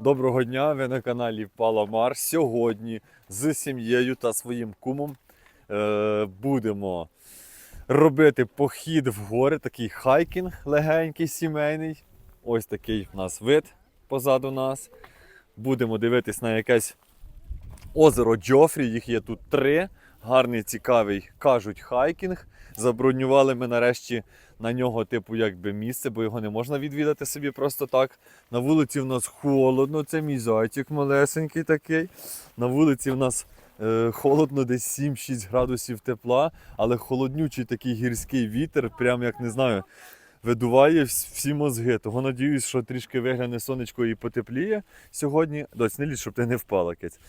Доброго дня! Ви на каналі Паламар. Сьогодні з сім'єю та своїм кумом е, будемо робити похід в гори, такий хайкінг легенький, сімейний. Ось такий в нас вид позаду нас. Будемо дивитись на якесь озеро Джофрі. Їх є тут три. Гарний, цікавий, кажуть, хайкінг. Забронювали ми нарешті на нього, типу, якби місце, бо його не можна відвідати собі просто так. На вулиці в нас холодно, це мій зайчик малесенький такий. На вулиці в нас е, холодно, десь 7-6 градусів тепла, але холоднючий такий гірський вітер, прям як не знаю, видуває всі мозги. Того надіюсь, що трішки вигляне сонечко і потепліє сьогодні. Доць, не лізь, щоб ти не впала кець.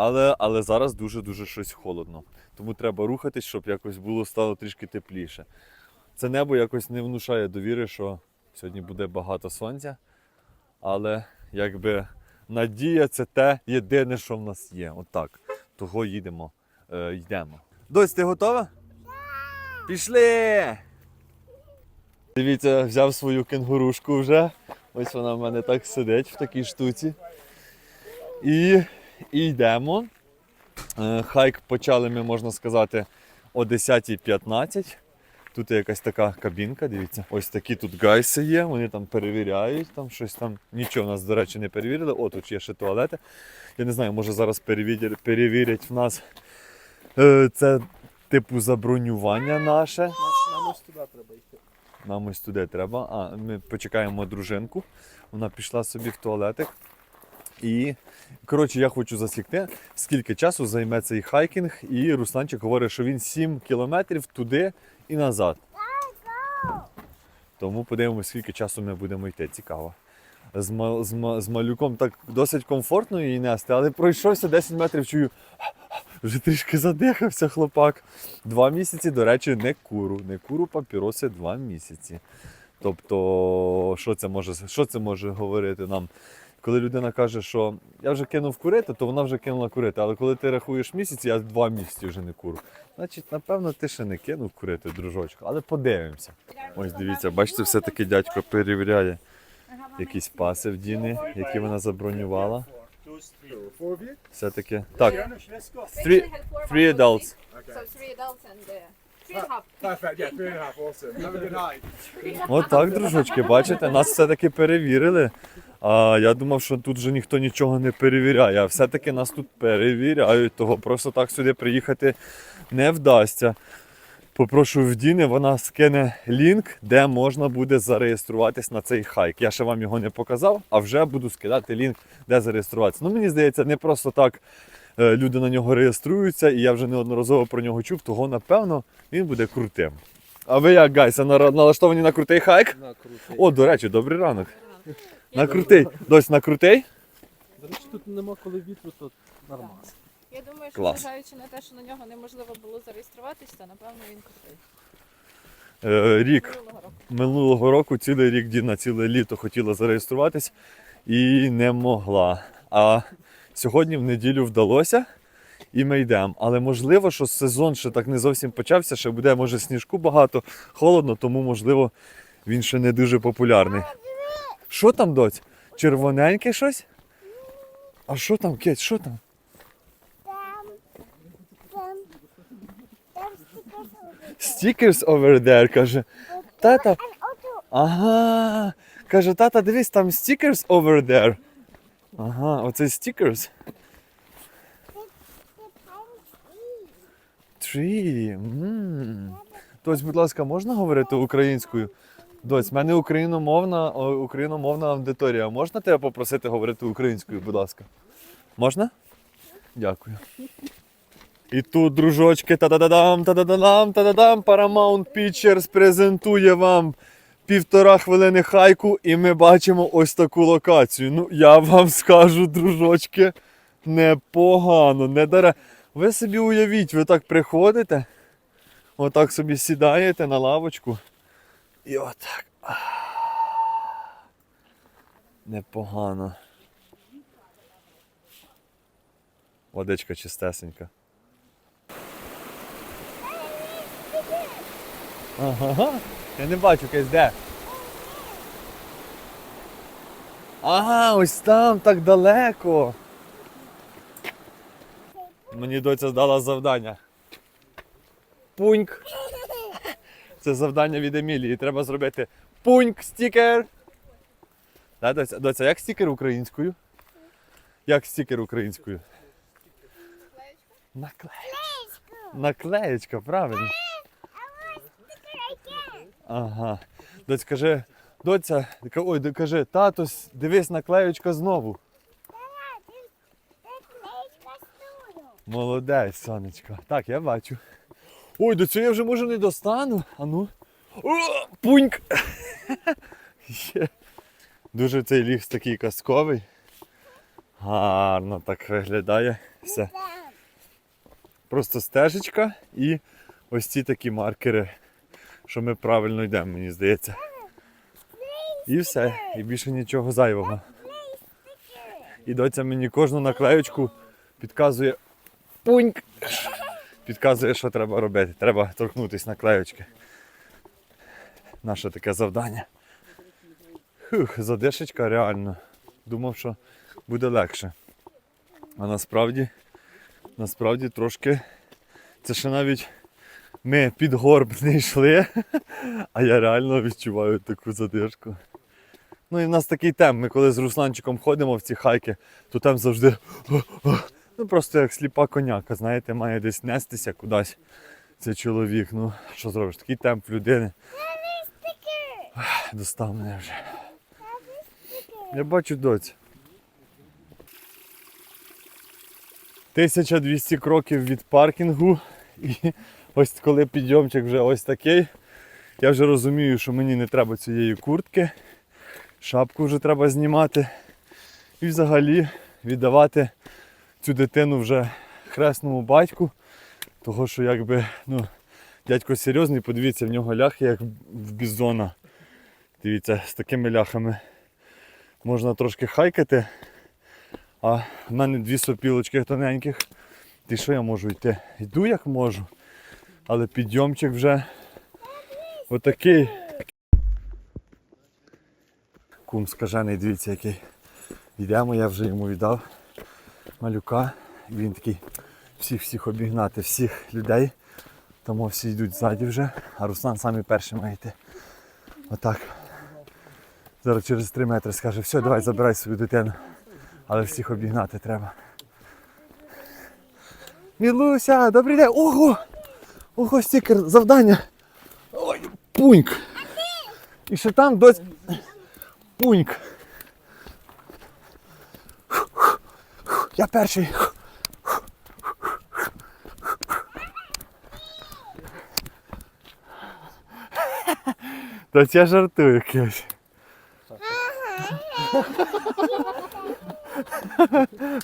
Але, але зараз дуже-дуже щось холодно. Тому треба рухатись, щоб якось було стало трішки тепліше. Це небо якось не внушає довіри, що сьогодні буде багато сонця. Але якби надія це те єдине, що в нас є. Отак. Того їдемо, е, йдемо. Дось, ти готова? Пішли! Дивіться, взяв свою кенгурушку вже. Ось вона в мене так сидить в такій штуці. І, і йдемо. Е, Хайк почали ми, можна сказати, о 10.15. Тут є якась така кабінка, дивіться. Ось такі тут гайси є, вони там перевіряють, там щось там. Нічого в нас, до речі, не перевірили. О, тут є ще туалети. Я не знаю, може зараз перевірять, перевірять в нас е, це типу забронювання наше. Нам, нам ось туди треба йти. Нам ось туди треба. А, ми почекаємо дружинку. Вона пішла собі в туалетик. І, коротше, я хочу засікти, скільки часу займе цей хайкінг. І Русланчик говорить, що він 7 кілометрів туди і назад. Тому подивимося, скільки часу ми будемо йти. Цікаво. З, з, з малюком так досить комфортно її нести, але пройшовся 10 метрів, чую, вже трішки задихався хлопак. Два місяці, до речі, не куру. Не куру папіроси два місяці. Тобто, що це може, що це може говорити нам? Коли людина каже, що я вже кинув курити, то вона вже кинула курити. Але коли ти рахуєш місяці, я два місяці вже не курю. Значить, напевно, ти ще не кинув курити, дружочку. Але подивимося. Ось дивіться, бачите, все-таки дядько перевіряє якісь паси в Діни, які вона забронювала. Все-таки. Так, three, three adults. So three adults and uh. Отак, дружочки, бачите, нас все-таки перевірили. А я думав, що тут вже ніхто нічого не перевіряє, а все-таки нас тут перевіряють, того просто так сюди приїхати не вдасться. Попрошу в Діни, вона скине лінк, де можна буде зареєструватись на цей хайк. Я ще вам його не показав, а вже буду скидати лінк, де зареєструватися. Ну, мені здається, не просто так е, люди на нього реєструються, і я вже неодноразово про нього чув, того напевно він буде крутим. А ви як, гайся, налаштовані на крутий хайк? На крутий. О, до речі, добрий ранок. На крутий. Дось на крутий? До речі, тут нема коли вітру, то нормально. Я думаю, що Клас. зважаючи на те, що на нього неможливо було зареєструватись, то напевно він крутий. Е, рік Минулого року. минулого року, цілий рік Діна ціле літо хотіла зареєструватись і не могла. А сьогодні в неділю вдалося. І ми йдемо. Але можливо, що сезон ще так не зовсім почався, ще буде, може, сніжку багато, холодно, тому, можливо, він ще не дуже популярний. Що там, доць? Червоненьке щось? А що там, Кеть, що там? Stickers over there, каже. Тата. Ага. Каже, тата, дивись, там stickers over there. Ага, оце stickers. Tree. Доць, будь ласка, можна говорити українською? Доць, в мене україномовна, україномовна аудиторія. Можна тебе попросити говорити українською, будь ласка? Можна? Дякую. І тут, дружочки, та-да-да-дам, та-да-да-дам, та-да-дам, Paramount Pictures презентує вам півтора хвилини хайку, і ми бачимо ось таку локацію. Ну, я вам скажу, дружочки, непогано, не даре. Ви собі уявіть, ви так приходите, отак собі сідаєте на лавочку. І отак. Непогано. Водичка чистесенька. Ага. Я не бачу, якесь де. Ага, ось там, так далеко. Мені доця здала завдання. Пуньк. Це завдання від Емілії. Треба зробити пуньк стікер. Да, доця, доця, як стікер українською? Як стікер українською? Наклеєчка. Наклеєчка, правильно. Ага. Доць каже, доця, ой, каже, тато, дивись, наклеєчка знову. Молодець, сонечко. Так, я бачу. Ой, до цього я вже може не достану. А ну. О, пуньк! Є. Дуже цей ліс такий казковий. Гарно так виглядає. Все. Просто стежечка і ось ці такі маркери, що ми правильно йдемо, мені здається. І все. І більше нічого зайвого. І доця мені кожну наклеючку підказує пуньк. Підказує, що треба робити. Треба торкнутися наклеючки. Наше таке завдання. Хух, задишечка реально. Думав, що буде легше. А насправді, насправді трошки. Це ще навіть ми під горб не йшли, а я реально відчуваю таку задишку. Ну і в нас такий темп. Ми коли з Русланчиком ходимо в ці хайки, то там завжди. Ну просто як сліпа коняка, знаєте, має десь нестися кудись цей чоловік. Ну, що зробиш? Такий темп людини. Достав мене вже. Я бачу доць. 1200 кроків від паркінгу. І ось коли підйомчик вже ось такий, я вже розумію, що мені не треба цієї куртки. Шапку вже треба знімати. І взагалі віддавати цю дитину вже хресному батьку. Того що якби, ну, дядько серйозний, подивіться, в нього ляхи як в бізона. Дивіться, з такими ляхами можна трошки хайкати. А в мене дві сопілочки тоненьких. Ти що я можу йти? Йду як можу. Але підйомчик вже отакий. Кум скажений, дивіться який. Йдемо, я вже йому віддав малюка. Він такий всіх-всіх обігнати, всіх людей. Тому всі йдуть ззаді вже, а Руслан самі перші має йти. Отак. Зараз через 3 метри скаже, все, давай забирай свою дитину. Але всіх обігнати треба. Мілуся, добрий день! Ого! Ого, стікер, завдання! Ой, пуньк! І ще там дось. Пуньк! Я перший. Та я жартую якийсь.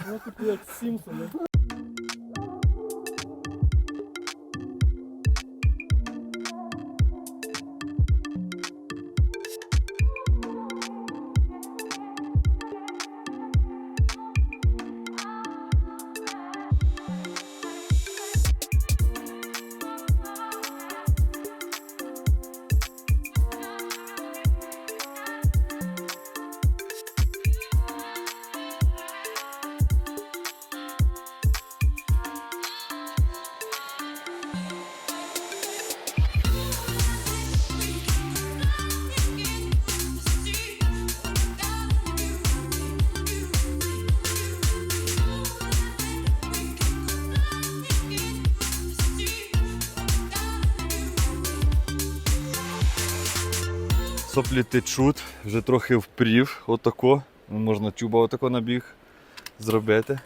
Ну типу як Сімпсони. Соплі течуть, вже трохи впрів, отако. Ну, Можна чуба отако набіг зробити.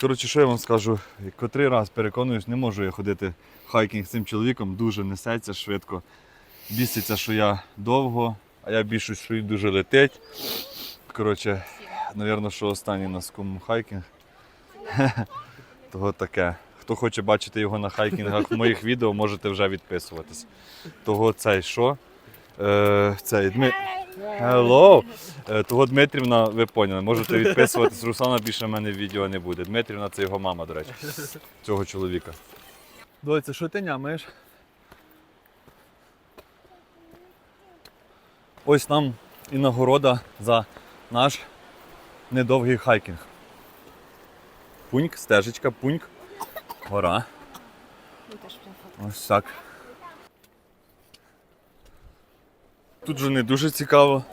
Коротше, що я вам скажу? Котрий раз переконуюсь, не можу я ходити в хайкінг з цим чоловіком, дуже несеться швидко. Біситься, що я довго, а я більшусь, що він дуже летить. Коротше, напевно, що останній на скому хайкінг. Того таке. Хто хоче бачити його на хайкінгах в моїх відео, можете вже відписуватись. Того цей що? Е, цей Дми... Hello. Е, того Дмитрівна, ви поняли, можете відписуватись. Руслана більше в мене відео не буде. Дмитрівна це його мама, до речі, цього чоловіка. Доця, що ти нямаєш? Ось там і нагорода за наш недовгий хайкінг. Пуньк, стежечка, пуньк, гора. Ось так. Тут же не дуже цікаво.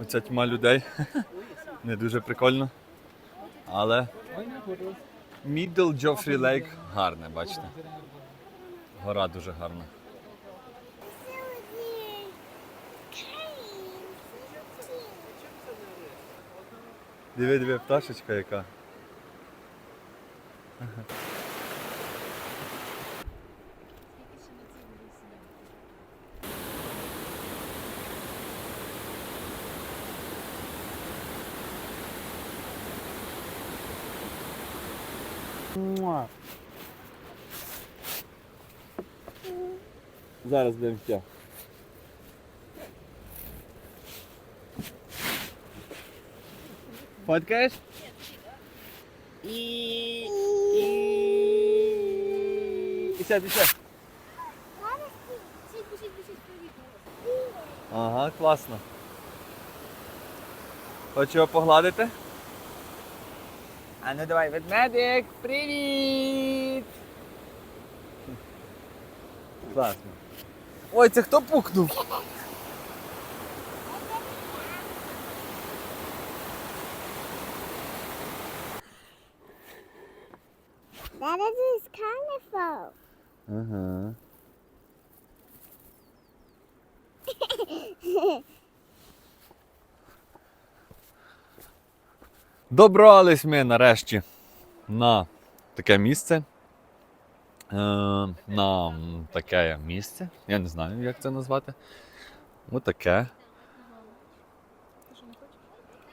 Оця тьма людей. Не дуже прикольно. Але Middle Joffrey Lake гарне, бачите. Гора дуже гарна. Диви, диви, пташечка яка. Зараз будемо ще. Фоткаєш? І... І... І сядь, і сядь. Ага, класно. Хочу його погладити? А ну давай, ведмедик, привіт! Класно. Ой, це хто пукнув? That is his carnival. Ага. Добрались ми нарешті на таке місце. Е, на таке місце. Я не знаю, як це назвати. Отаке.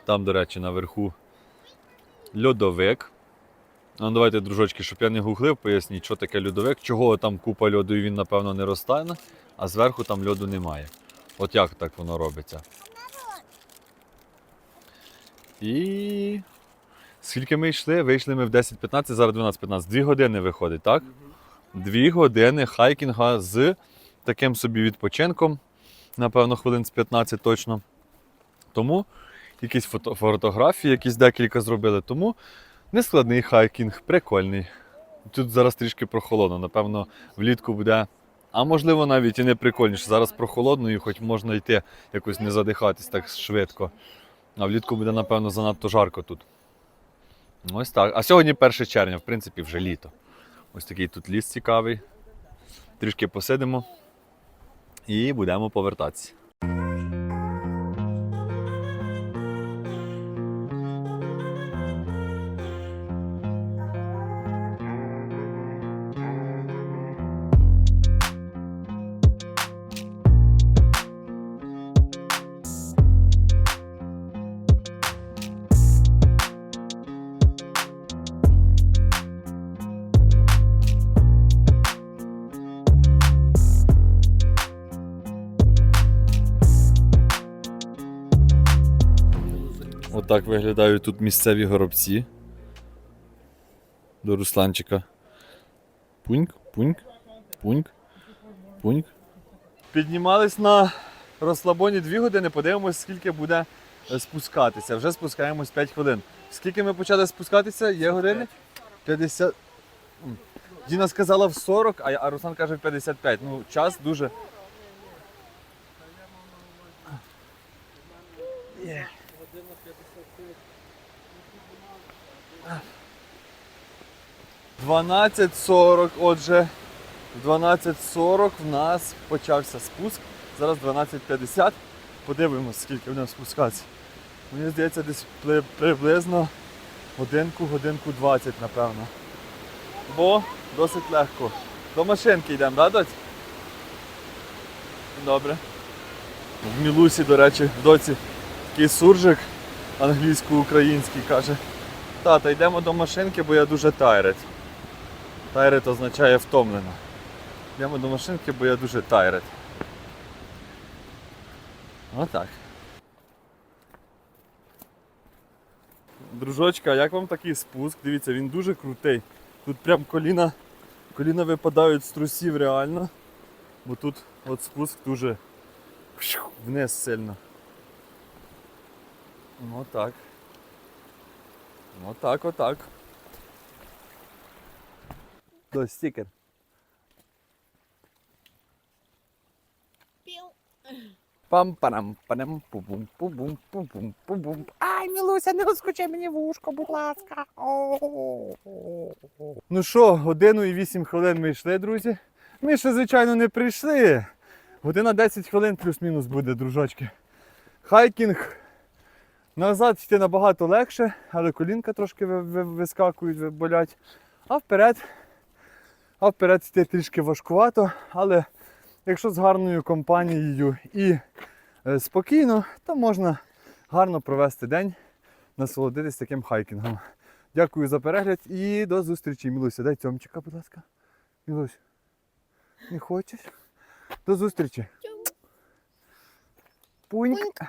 Там, до речі, наверху льодовик. Ну, давайте, дружочки, щоб я не гуглив, поясніть, що таке льодовик, чого там купа льоду і він, напевно, не розтане, а зверху там льоду немає. От як так воно робиться. І. Скільки ми йшли? Вийшли ми в 10.15, зараз 12.15. Дві години виходить, так? Дві години хайкінга з таким собі відпочинком. Напевно, хвилин з 15 точно. Тому якісь фото- фотографії, якісь декілька зробили. Тому Нескладний хайкінг, прикольний. Тут зараз трішки прохолодно, напевно, влітку буде. А можливо навіть і не прикольніше. Зараз прохолодно і хоч можна йти якось не задихатись так швидко. А влітку буде, напевно, занадто жарко тут. Ось так. А сьогодні 1 червня, в принципі, вже літо. Ось такий тут ліс цікавий. Трішки посидимо і будемо повертатися. Отак виглядають тут місцеві горобці. До Русланчика. Пуньк, пуньк, пуньк, пуньк. Піднімались на розслабоні 2 години, подивимось, скільки буде е, спускатися. Вже спускаємось 5 хвилин. Скільки ми почали спускатися? Є години? 50. Діна сказала в 40, а Руслан каже в 55. Ну, час дуже. Є. Дванадцять сорок, отже, в 12.40 в нас почався спуск. Зараз 12.50. Подивимось, скільки будемо спускатися. Мені здається, десь приблизно годинку, годинку 20, напевно. Бо досить легко. До машинки йдемо, да? Добре. В Мілусі, до речі, в доці такий суржик англійсько-український каже. Тата, йдемо до машинки, бо я дуже тайрет. Тайрет означає втомлено. Йдемо до машинки, бо я дуже тайрет. Отак. Дружочка, як вам такий спуск? Дивіться, він дуже крутий. Тут прям коліна, коліна випадають з трусів реально. Бо тут от спуск дуже вниз сильно. Ну так. Ну так, отак. До стікер. пам парам парам пу бум пу бум пу бум пу бум Ай, Мілуся, не розкочи мені вушко, будь ласка. Ну що, годину і 8 хвилин ми йшли, друзі. Ми ще, звичайно, не прийшли. Година 10 хвилин плюс-мінус буде, дружочки. Хайкінг. Назад йти набагато легше, але колінка трошки ви- ви- вискакують, болять. А вперед, а вперед йти трішки важкувато, але якщо з гарною компанією і е, спокійно, то можна гарно провести день, насолодитись таким хайкінгом. Дякую за перегляд і до зустрічі. Мілуся, дай цьомчика, будь ласка. Мілусь. Не хочеш? До зустрічі. Пуньк.